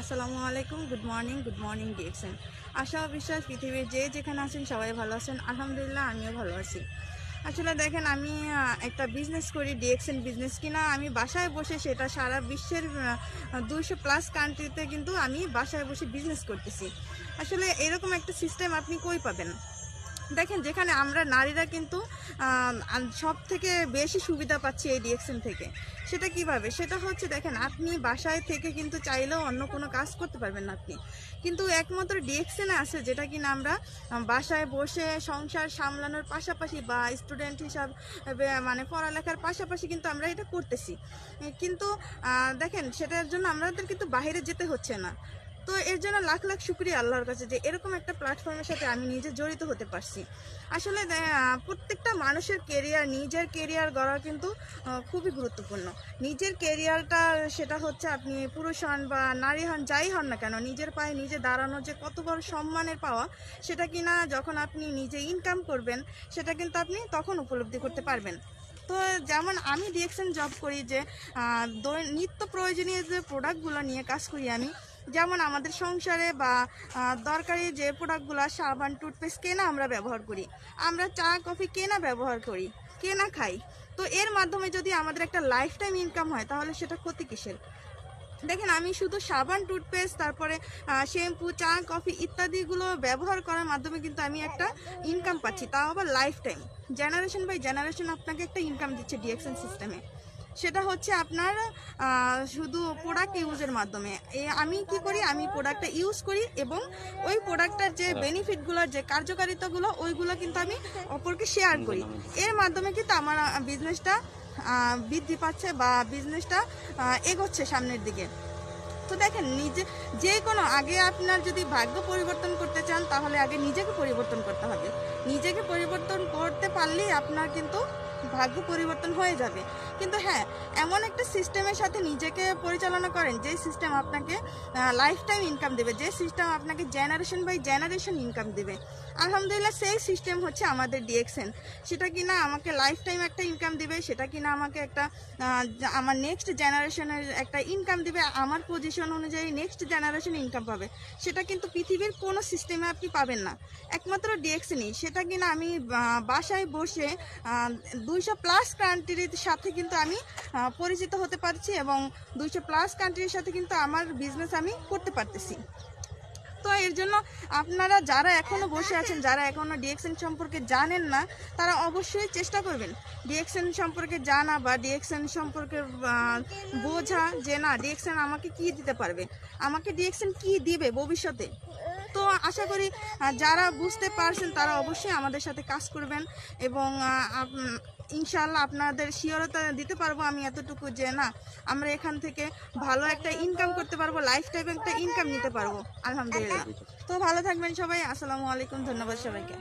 আসসালামু আলাইকুম good morning good morning ডিএক্সেন আশা, বিশ্বাস, পৃথিবীর যে যেখানে আছেন, সবাই ভালো আছেন। আলহামদুলিল্লাহ, আমিও ভালো আছি। আসলে দেখেন, আমি একটা বিজনেস করি ডিএক্সএন বিজনেস কিনা। আমি বাসায় বসে সেটা সারা বিশ্বের দুইশো প্লাস কান্ট্রিতে কিন্তু আমি বাসায় বসে বিজনেস করতেছি। আসলে এরকম একটা সিস্টেম আপনি কই পাবেন? দেখেন, যেখানে আমরা নারীরা কিন্তু সব থেকে বেশি সুবিধা পাচ্ছি এই ডিএক্সএন থেকে। সেটা কীভাবে? সেটা হচ্ছে, দেখেন, আপনি বাসায় থেকে কিন্তু চাইলেও অন্য কোনো কাজ করতে পারবেন না আপনি। কিন্তু একমাত্র ডিএক্সএনে আছে, যেটা কিনা আমরা বাসায় বসে সংসার সামলানোর পাশাপাশি বা স্টুডেন্ট হিসাব মানে পড়ালেখার পাশাপাশি কিন্তু আমরা এটা করতেছি। কিন্তু দেখেন, সেটার জন্য আমাদের কিন্তু বাইরে যেতে হচ্ছে না। তো এর জন্য লাখ লাখ শুক্রিয়া আল্লাহর কাছে যে এরকম একটা প্ল্যাটফর্মের সাথে আমি নিজে জড়িত হতে পারছি। আসলে প্রত্যেকটা মানুষের কেরিয়ার নিজের কেরিয়ার গড়া কিন্তু খুবই গুরুত্বপূর্ণ। নিজের কেরিয়ারটা সেটা হচ্ছে আপনি পুরুষ হন বা নারী হন, যাই হন না কেন, নিজের পায়ে নিজে দাঁড়ানো যে কত বড় সম্মানের পাওয়া, সেটা কিনা যখন আপনি নিজে ইনকাম করবেন, সেটা কিন্তু আপনি তখন উপলব্ধি করতে পারবেন। তো যেমন আমি ডিএকশন জব করি যে নিত্য প্রয়োজনীয় যে প্রোডাক্টগুলো নিয়ে কাজ করি আমি যেমন আমাদের সংসারে বা দরকারি যে প্রোডাক্টগুলো সাবান টুথপেস্ট কেনা আমরা ব্যবহার করি। আমরা চা, কফি কেনা ব্যবহার করি, কেনা খাই। তো এর মাধ্যমে যদি আমাদের একটা লাইফ টাইম ইনকাম হয়, তাহলে সেটা ক্ষতি কিসের? দেখেন, আমি শুধু সাবান টুথপেস্ট তারপরে শ্যাম্পু চা, কফি ইত্যাদিগুলো ব্যবহার করার মাধ্যমে কিন্তু আমি একটা ইনকাম পাচ্ছি। তাও আবার life time generation by generation আপনাকে একটা ইনকাম দিচ্ছে ডিএকশন সিস্টেমে সেটা হচ্ছে আপনার শুধু প্রোডাক্ট ইউজের মাধ্যমে। আমি কি করি? আমি প্রোডাক্টটা ইউজ করি এবং ওই প্রোডাক্টটার যে বেনিফিটগুলো যে কার্যকারিতাগুলো ওইগুলো কিন্তু আমি অপরকে শেয়ার করি। এর মাধ্যমে কিন্তু আমার বিজনেসটা বৃদ্ধি পাচ্ছে বা বিজনেসটা এগোচ্ছে সামনের দিকে। তো দেখেন, নিজে, যে কোনো, আগে আপনার যদি ভাগ্য পরিবর্তন করতে চান, তাহলে আগে নিজেকে পরিবর্তন করতে হবে। নিজেকে পরিবর্তন করতে পারলেই আপনার কিন্তু ভাগ্য পরিবর্তন হয়ে যাবে। কিন্তু হ্যাঁ এমন একটা সিস্টেমের সাথে নিজেকে পরিচালনা করেন যে সিস্টেম আপনাকে লাইফ টাইম ইনকাম দেবে, যে সিস্টেম আপনাকে জেনারেশন বাই জেনারেশন ইনকাম দেবে। আলহামদুলিল্লাহ সেই সিস্টেম হচ্ছে আমাদের ডিএক্সএন সেটা কিনা আমাকে লাইফ টাইম একটা ইনকাম দিবে, সেটা কিনা আমাকে একটা আমার নেক্সট জেনারেশনের একটা ইনকাম দিবে, আমার পজিশন অনুযায়ী নেক্সট জেনারেশন ইনকাম পাবে। সেটা কিন্তু পৃথিবীর কোনো সিস্টেমে আপনি পাবেন না। একমাত্র ডিএক্সএনই সেটা কিনা আমি বাসায় বসে দুইশো প্লাস কান্ট্রির সাথে কিন্তু আমি পরিচিত হতে পারছি এবং দুইশো প্লাস কান্ট্রির সাথে কিন্তু আমার বিজনেস আমি করতে পারতেছি। তো এর জন্য আপনারা যারা এখনও বসে আছেন, যারা এখনও ডিএক্সএন সম্পর্কে জানেন না, তারা অবশ্যই চেষ্টা করবেন। ডিএক্সএন সম্পর্কে জানা বা ডিএক্সএন সম্পর্কে বোঝা যে না ডিএক্সএন আমাকে কি দিতে পারবে? আমাকে ডিএক্সএন কি দিবে ভবিষ্যতে? তো আশা করি যারা বুঝতে পারছেন তারা অবশ্যই আমাদের সাথে কাজ করবেন এবং ইনশাল্লাহ আপনাদের শিওরতা দিতে পারব আমি এতটুকু যে না আমরা এখান থেকে ভালো একটা ইনকাম করতে পারব লাইফ টাইম একটা ইনকাম নিতে পারব। আলহামদুলিল্লাহ। তো ভালো থাকবেন সবাই আসসালামু আলাইকুম ধন্যবাদ সবাইকে।